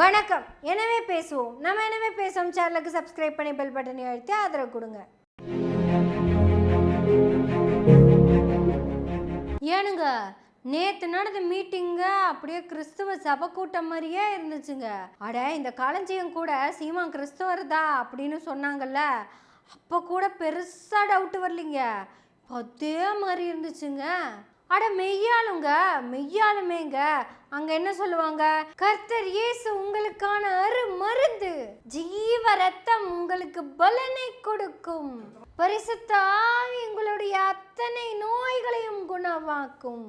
வணக்கம். எனவே பேசுவோம். நம்ம எனவே பேசுவோம். சேனலுக்கு சப்ஸ்கிரைப் பண்ணி பெல் பட்டனை அழுத்தி ஆதரவு கொடுங்க. ஏனுங்க நேற்று நடந்த மீட்டிங்க அப்படியே கிறிஸ்துவ சபை கூட்டம் மாதிரியே இருந்துச்சுங்க. அட இந்த காலஞ்சியம் கூட சீமா கிறிஸ்துவர் தான் அப்படின்னு சொன்னாங்கல்ல. அப்போ கூட பெருசாக டவுட்டு வரலிங்க. அதே மாதிரி இருந்துச்சுங்க. அட மெய்யாளுங்க மெய்யாலுமேங்க அங்க என்ன சொல்லுவாங்க? கர்த்தர் இயேசு உங்களுக்கான அரு மருந்து ஜீவ ரத்தம் உங்களுக்கு பலனை கொடுக்கும். பரிசுத்த ஆவி உங்களுடைய அத்தனை நோய்களையும் குணமாக்கும்.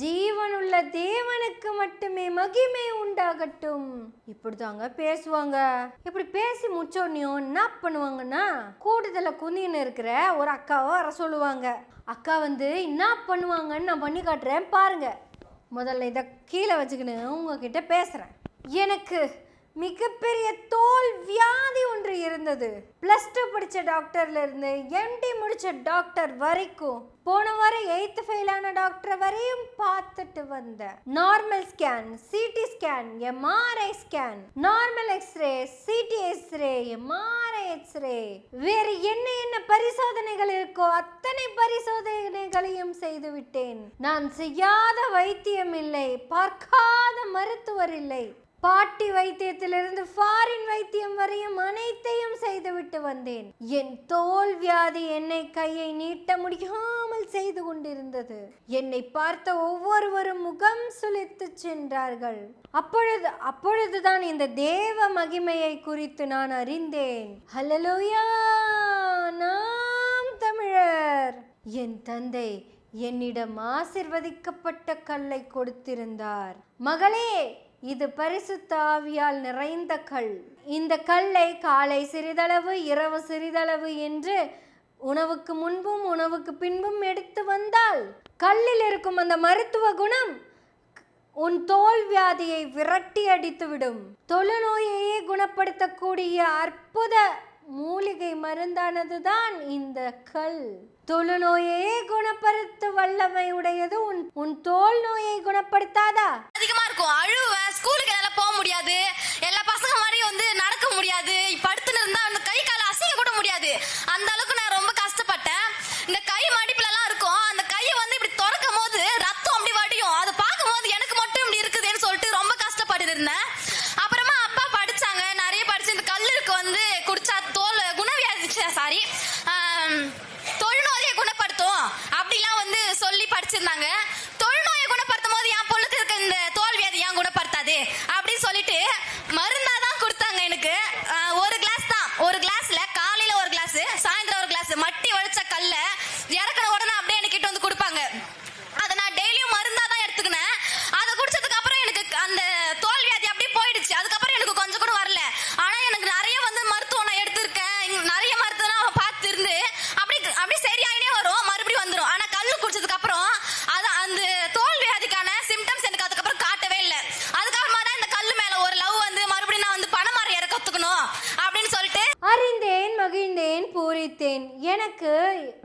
ஜீவனுள்ள தேவனுக்கு மட்டுமே மகிமை உண்டாகட்டும். இப்படிதாங்க பேசுவாங்க. இப்படி பேசி முடிச்சோடனையும் என்ன பண்ணுவாங்கன்னா கூட்டத்துல குந்தின்னு இருக்கிற ஒரு அக்காவை வர சொல்லுவாங்க. அக்கா வந்து என்ன பண்ணுவாங்கன்னு நான் பண்ணி காட்டுறேன் பாருங்க. முதல்ல இதை கீழே வச்சுக்கின்னு உங்ககிட்ட பேசுகிறேன் எனக்கு மிகப்பெரிய தோல் வியாதி ஒன்று இருந்தது. பிளஸ் டூ படித்த டாக்டர்ல இருந்து எம்டி முடிச்ச டாக்டர் வரைக்கும் போன வாரம் எயித்து ஃபெயிலான டாக்டர் வரையும் பார்த்துட்டு வந்தேன். Normal scan CT scan MRI scan normal X-ray CT X-ray MRI X-ray வேறு என்ன என்ன பரிசோதனைகள் இருக்கோ அத்தனை பரிசோதனைகளையும் செய்து விட்டேன். நான் செய்யாத வைத்தியம் இல்லை பார்க்காத மருத்துவர் இல்லை. பாட்டி வைத்தியத்திலிருந்து ஃபாரின் வைத்தியம் வரையும் அனைத்தையும் செய்துவிட்டு வந்தேன். என் தோல் வியாதி என்னை கையை நீட்ட முடியாமல் செய்து கொண்டிருந்தது. என்னை பார்த்த ஒவ்வொருவரும் முகம் சுளித்து சென்றார்கள். அப்பொழுது அப்பொழுதுதான் இந்த தேவ மகிமையை குறித்து நான் அறிந்தேன். ஹலலோயா நாம் தமிழர்! என் தந்தை என்னிடம் ஆசிர்வதிக்கப்பட்ட கல்லை கொடுத்திருந்தார். மகளே இது பரிசுத்தாவியால் நிறைந்த கல். இந்த கல்லை காலை சிறிதளவு இரவு சிறிதளவு என்று உணவுக்கு முன்பும் உணவுக்கு பின்பும் எடுத்து வந்தால் கல்லில் இருக்கும் அந்த மருத்துவ குணம் உன் தோல் வியாதியை விரட்டி அடித்துவிடும். தொழுநோயையே குணப்படுத்தக்கூடிய அற்புத மூலிகை மருந்தானதுதான் இந்த கல். தொழுநோயையே குணப்படுத்த வல்லமை உடையது உன் உன் தோல் நோயை குணப்படுத்தாதா? அதிகமா இருக்கும். Um, பூரித்தேன். எனக்கு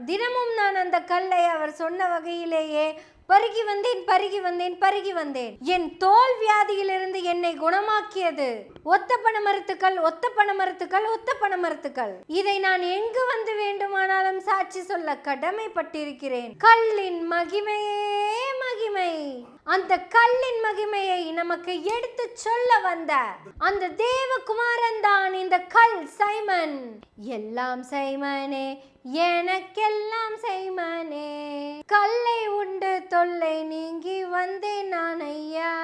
தினமும் நான் அந்த கல்லை அவர் சொன்ன வகையிலேயே பருகி வந்தேன் பருகி வந்தேன் பருகி வந்தேன். என் தோல் வியாதியிலிருந்து என்னை குணமாக்கியது. ஒத்த பண மருத்துக்கள் ஒத்த பண மருத்துக்கள் ஒத்த பண மருத்துக்கள். இதை நான் எங்கு வந்து வேண்டுமானாலும் சாட்சி சொல்ல கடமைப்பட்டிருக்கிறேன். கல்லின் மகிமையே மகிமை. அந்த கல்லின் மகிமையை நமக்கு எடுத்து சொல்ல வந்த அந்த தேவகுமாரன் தான் இந்த கல் சைமன். எல்லாம் சைமனே எனக்கெல்லாம் சைமனே. கல்லை உண்டு தொல்லை நீங்கி வந்தேன் நான் ஐயா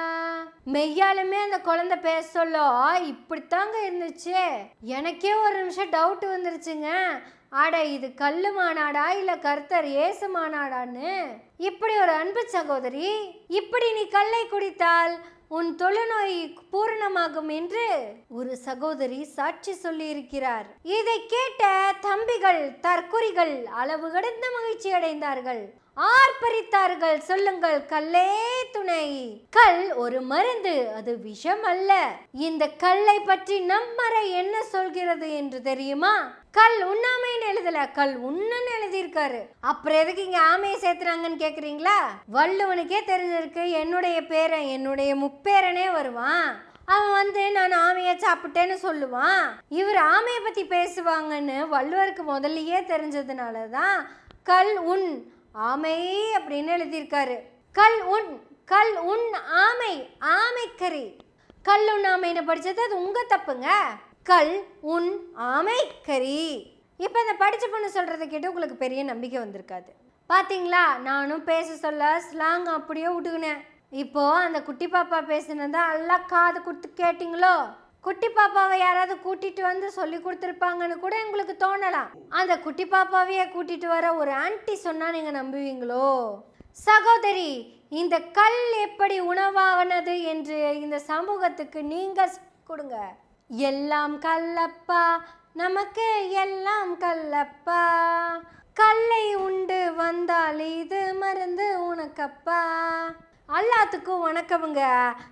மெய்யாலுமே அந்த குழந்தை பேச சொல்ல இப்படித்தாங்க இருந்துச்சு. எனக்கே ஒரு நிமிஷம் டவுட் வந்துருச்சுங்க. அட இது கல்லு மாநாடா இல்ல கர்த்தர் இயேசு மாநாடான்னு இப்படி ஒரு அன்பு சகோதரி இப்படி நீ கல்லை குடித்தால் உன் தொழுநோய் பூரணமாகும் என்று ஒரு சகோதரி சாட்சி சொல்லியிருக்கிறார். இதை கேட்ட தம்பிகள் தற்குறிகள் அளவு கடந்த மகிழ்ச்சி அடைந்தார்கள். ஆர்ப்பரித்தார்கள் சொல்லுங்கள் கல்லே துணை. கல் ஒரு மருந்து அது விஷம் அல்ல. இந்த கல்லை பற்றி நம்மறை என்ன சொல்கிறது என்று தெரியுமா? கல் உண்ணாமைன்னு எழுதல கல் உண்ணுன்னு எழுதியிருக்காரு. அப்புறம் எதுக்கு இங்க ஆமையை சேர்த்துறாங்கன்னு கேக்குறீங்களா? வள்ளுவனுக்கே தெரிஞ்சிருக்கு என்னுடைய பேரன் என்னுடைய முப்பேரனே வருவான். அவன் வந்து நான் ஆமையை சாப்பிட்டேன்னு சொல்லுவான். இவர் ஆமையை பற்றி பேசுவாங்கன்னு வள்ளுவருக்கு முதல்லயே தெரிஞ்சதுனால தான் கல் உன் ஆமை அப்படின்னு எழுதியிருக்காரு. கல் உன் கல் உண் ஆமை ஆமைக்கறி. கல் உண் ஆமைன்னு படிச்சது அது உங்கள் தப்புங்க. கல் உன் ஆமைக்கறி. இப்போ இந்த படித்த பொண்ணு சொல்கிறத கேட்டு உங்களுக்கு பெரிய நம்பிக்கை வந்திருக்காது. பார்த்தீங்களா நானும் பேச சொல்ல ஸ்லாங் அப்படியே விட்டுக்கினேன் இப்போது அந்த குட்டி பாப்பா பேசினதை நல்லா காது கொடுத்து கேட்டிங்களோ? குட்டி பாப்பாவை யாராவது கூட்டிட்டு வந்து சொல்லி கொடுத்துருப்பாங்கன்னு கூட எங்களுக்கு தோணலாம். அந்த குட்டி பாப்பாவையே கூட்டிட்டு வர ஒரு ஆன்டி சொன்னா நீங்க நம்புவீங்களோ? சகோதரி இந்த கல் எப்படி உணவானது என்று இந்த சமூகத்துக்கு நீங்கள் கொடுங்க. எல்லாம் கல்லப்பா நமக்கு எல்லாம் கல்லப்பா கல்லை உண்டு வந்தால் இது மருந்து உனக்கப்பா. எல்லாத்துக்கும் வணக்கமுங்க.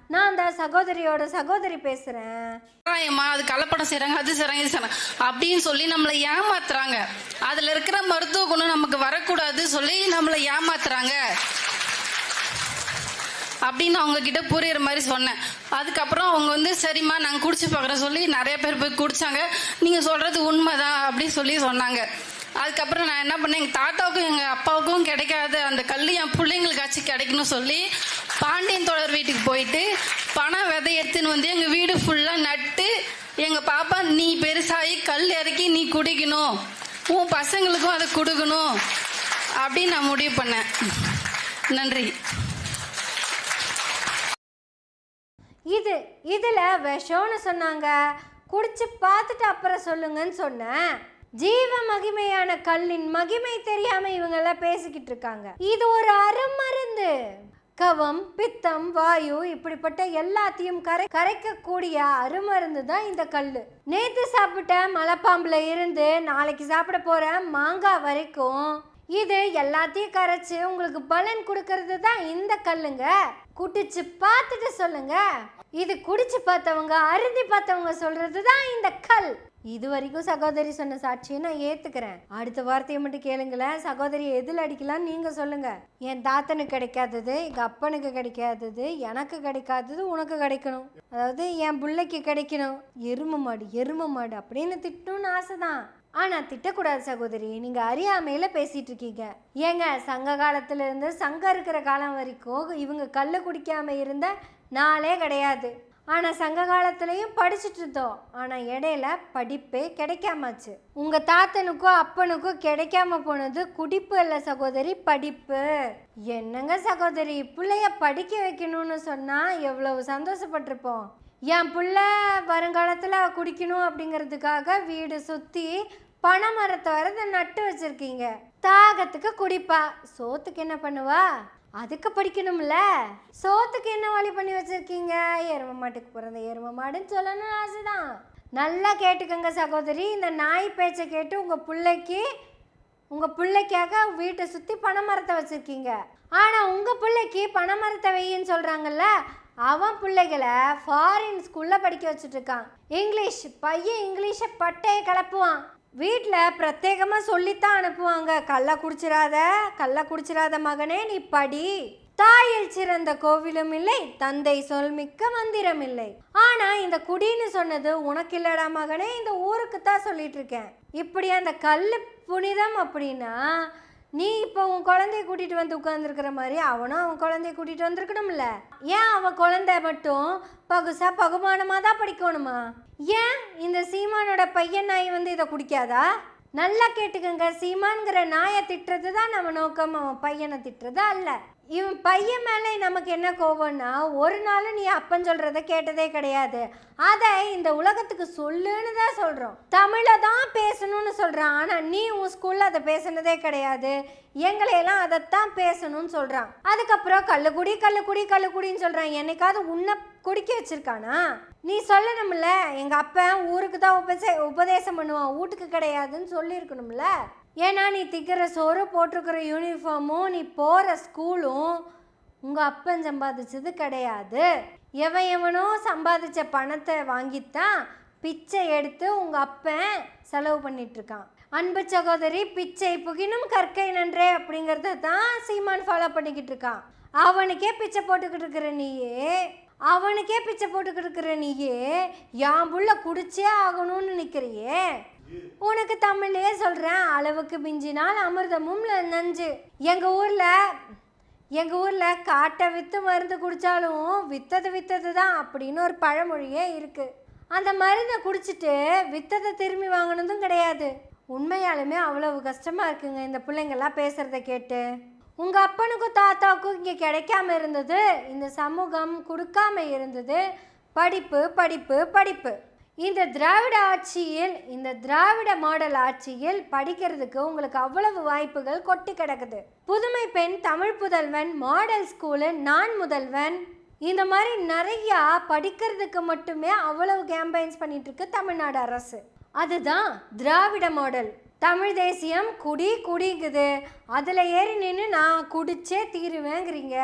நான் தான் சகோதரியோட சகோதரி பேசுறேன். ஏம்மா அது கலப்படம் செய்றாங்க அது செய்றாங்க இது செய்றாங்க. அப்படின்னு சொல்லி நம்மளை ஏமாத்துறாங்க. அதுல இருக்கிற மருத்துவ குணம் நமக்கு வரக்கூடாது சொல்லி நம்மளை ஏமாத்துறாங்க. அப்படின்னு அவங்க கிட்ட புரியுற மாதிரி சொன்னேன். அதுக்கப்புறம் அவங்க வந்து சரிம்மா நாங்கள் குடிச்சு பார்க்குறோம் சொல்லி நிறைய பேர் போய் குடிச்சாங்க. சொல்கிறது உண்மை உண்மைதான் அப்படின்னு சொல்லி சொன்னாங்க. அதுக்கப்புறம் நான் என்ன பண்ணேன் எங்கள் தாத்தாவுக்கும் எங்கள் அப்பாவுக்கும் கிடைக்காத அந்த கல் என் பிள்ளைங்களுக்காச்சும் கிடைக்கணும் சொல்லி பாண்டியன் தோழர் வீட்டுக்கு போயிட்டு பணம் விதை எடுத்துன்னு வந்து எங்கள் வீடு ஃபுல்லாக நட்டு எங்கள் பாப்பா நீ பெருசாகி கல் இறக்கி நீ குடிக்கணும். உன் பசங்களுக்கும் அதை கொடுக்கணும். அப்படின்னு நான் முடிவு பண்ணேன். நன்றி. இது இதில் விஷம்னு சொன்னாங்க. குடிச்சு பார்த்துட்டு அப்புறம் சொல்லுங்கன்னு சொன்னேன். ஜீவ மகிமையான கல்லின் மகிமை தெரியாம இவங்க எல்லாம் பேசிக்கிட்டு இருக்காங்க. இது ஒரு அருமருந்து. கவம் பித்தம் வாயு இப்படிப்பட்ட எல்லாத்தையும் கரை கரைக்கக்கூடிய அருமருந்து தான் இந்த கல் நேற்று சாப்பிட்ட மலைப்பாம்பில் இருந்து நாளைக்கு சாப்பிட போகிற மாங்காய் வரைக்கும். இது எல்லாத்தையும் கரைச்சு உங்களுக்கு பலன் கொடுக்கறது தான் இந்த கல்லுங்க. குடிச்சு பார்த்துட்டு சொல்லுங்கள் இது குடிச்சு பார்த்தவங்க அருந்தி பார்த்தவங்க சொல்றது தான் இந்த கல். இது வரைக்கும் சகோதரி சொன்ன சாட்சியை நான் ஏத்துக்கிறேன். அடுத்த வார்த்தையை மட்டும் கேளுங்களேன். சகோதரி எதில் அடிக்கலாம் நீங்க சொல்லுங்க. என் தாத்தனுக்கு கிடைக்காதது எங்க அப்பனுக்கு கிடைக்காதது எனக்கு கிடைக்காதது உனக்கு கிடைக்கணும். அதாவது என் பிள்ளைக்கு கிடைக்கணும். எரும மாடு எரும மாடு அப்படின்னு திட்டணும்னு ஆசைதான். ஆனா திட்டக்கூடாது சகோதரி. நீங்க அறியாமையில பேசிட்டு இருக்கீங்க. ஏங்க சங்க காலத்துல இருந்து சங்கம் இருக்கிற காலம் வரைக்கும் இவங்க கல்லு குடிக்காம இருந்த நாளே கிடையாது. ஆனால் சங்க காலத்துலேயும் படிச்சுட்டு இருந்தோம். ஆனால் இடையில படிப்பே கிடைக்காமச்சு. உங்கள் தாத்தனுக்கும் அப்பனுக்கும் கிடைக்காம போனது குடிப்பு இல்லை சகோதரி படிப்பு. என்னங்க சகோதரி பிள்ளைய படிக்க வைக்கணும்னு சொன்னால் எவ்வளவு சந்தோஷப்பட்டிருப்போம். என் பிள்ளை வருங்காலத்தில் குடிக்கணும் அப்படிங்கிறதுக்காக வீடு சுற்றி பனை மரத்தை வரத நட்டு வச்சுருக்கீங்க. தாகத்துக்கு குடிப்பா. சோத்துக்கு என்ன பண்ணுவா? அதுக்கு படிக்கணும்ல? சோத்துக்கு என்ன வழி பண்ணி வச்சிருக்கீங்க? எரும மாட்டுக்கு பிறந்த எரும மாடுன்னு சொல்லணும்னு ஆசைதான். நல்லா கேட்டுக்கோங்க சகோதரி இந்த நாய் பேச்சை கேட்டு உங்கள் பிள்ளைக்கு உங்கள் பிள்ளைக்காக வீட்டை சுற்றி பனைமரத்தை வச்சுருக்கீங்க. ஆனால் உங்கள் பிள்ளைக்கு பனைமரத்தை வையின்னு சொல்கிறாங்கல்ல அவன் பிள்ளைகளை ஃபாரின் ஸ்கூலில் படிக்க வச்சுட்ருக்கான் இங்கிலீஷ் பையன் இங்கிலீஷை பட்டையை கிளப்புவான். வீட்டில் பிரத்யேகமாக சொல்லித்தான் அனுப்புவாங்க. கள்ள குடிச்சிராத கள்ள குடிச்சிடாத மகனே நீ படி. தாயில் சிறந்த கோவிலும் இல்லை தந்தை சொல்மிக்க மந்திரம் இல்லை. ஆனா இந்த குடின்னு சொன்னது உனக்கு இல்லடா மகனே இந்த ஊருக்கு தான் சொல்லிட்டு இருக்கேன். இப்படி அந்த கல் புனிதம் அப்படின்னா நீ இப்போ உன் குழந்தைய கூட்டிகிட்டு வந்து உட்காந்துருக்கிற மாதிரி அவனும் அவன் குழந்தைய கூட்டிகிட்டு வந்திருக்கணும்ல. ஏன் அவன் குழந்தை மட்டும் பகுசா பகுமானமாக தான் படிக்கணுமா? ஏன் இந்த சீமானோட பையன் நாய் வந்து இதை குடிக்காதா? நல்லா கேட்டுக்கோங்க சீமான்ங்கிற நாயை திட்டுறது தான் நம்ம நோக்கம் அவன் பையனை திட்டுறதா அல்ல. இவன் பையன் மேலே நமக்கு என்ன கோவம்னா ஒரு நாள் நீ அப்பன் சொல்கிறத கேட்டதே கிடையாது. அதை இந்த உலகத்துக்கு சொல்லுன்னு தான் சொல்கிறோம் தமிழை தான் பேசணும்னு சொல்கிறான் ஆனால் நீ உன் ஸ்கூலில் அதை பேசுனதே கிடையாது. எங்களையெல்லாம் அதைத்தான் பேசணும்னு சொல்கிறான் அதுக்கப்புறம் கள்ளுக்குடி கள்ளுக்குடி கள்ளுக்குடின்னு சொல்கிறான் என்னைக்காவது உன்னை குடிக்க வச்சிருக்கானா? நீ சொல்லணும்ல எங்கள் அப்பன் ஊருக்கு தான் உபசே உபதேசம் பண்ணுவான். வீட்டுக்கு கிடையாதுன்னு சொல்லியிருக்கணும்ல. ஏன்னா நீ திக்கிற சோறு போட்டிருக்கிற யூனிஃபார்மும் நீ போகிற ஸ்கூலும் உங்கள் அப்பன் சம்பாதிச்சது கிடையாது. எவன் எவனோ சம்பாதிச்ச பணத்தை வாங்கித்தான் பிச்சை எடுத்து உங்கள் அப்பன் செலவு பண்ணிட்டு இருக்கான் அன்பு சகோதரி பிச்சை புகினும் கற்கை நன்றே அப்படிங்கிறத தான் சீமான் ஃபாலோ பண்ணிக்கிட்டு இருக்கான் அவனுக்கே பிச்சை போட்டுக்கிட்டு இருக்கிற நீயே அவனுக்கே பிச்சை போட்டுக்கிட்டு இருக்கிற நீயே என் புள்ள குடிச்சே ஆகணும்னு நிற்கிறியே உனக்கு தமிழ்லேயே சொல்கிறேன் அளவுக்கு மிஞ்சினால் அமிர்தமும் நஞ்சு. எங்கள் ஊரில் எங்கள் ஊரில் காட்டை விற்று மருந்து குடித்தாலும் வித்தது வித்தது தான் அப்படின்னு ஒரு பழமொழியே இருக்குது அந்த மருந்தை குடிச்சிட்டு வித்ததை திரும்பி வாங்கினதும் கிடையாது. உண்மையாலுமே அவ்வளவு கஷ்டமாக இருக்குங்க இந்த பிள்ளைங்கள்லாம் பேசுகிறத கேட்டு. உங்கள் அப்பனுக்கும் தாத்தாவுக்கும் இங்கே கிடைக்காம இருந்தது இந்த சமூகம் கொடுக்காம இருந்தது. படிப்பு படிப்பு படிப்பு. இந்த திராவிட ஆட்சியில் இந்த திராவிட மாடல் ஆட்சியில் படிக்கிறதுக்கு உங்களுக்கு அவ்வளவு வாய்ப்புகள் கொட்டி கிடக்குது. புதுமை பெண் தமிழ் புதல்வன் மாடல் ஸ்கூலு நான் முதல்வன். இந்த மாதிரி நிறையா படிக்கிறதுக்கு மட்டுமே அவ்வளவு கேம்பெயின்ஸ் பண்ணிட்டு இருக்கு தமிழ்நாடு அரசு. அதுதான் திராவிட மாடல். தமிழ் தேசியம் குடி குடிங்குது. அதில் ஏறி நின்று நான் குடிச்சே தீருவேங்கிறீங்க.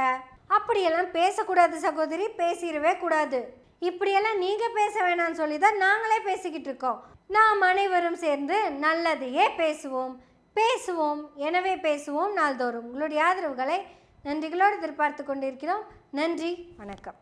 அப்படியெல்லாம் பேசக்கூடாது சகோதரி பேசிடவே கூடாது. இப்படியெல்லாம் நீங்கள் பேச வேணாம்னு சொல்லி தான் நாங்களே பேசிக்கிட்டு இருக்கோம். நாம் அனைவரும் சேர்ந்து நல்லதையே பேசுவோம். பேசுவோம். எனவே பேசுவோம் நாள்தோறும். உங்களுடைய ஆதரவுகளை நன்றிகளோடு எதிர்பார்த்து கொண்டிருக்கிறோம். நன்றி. வணக்கம்.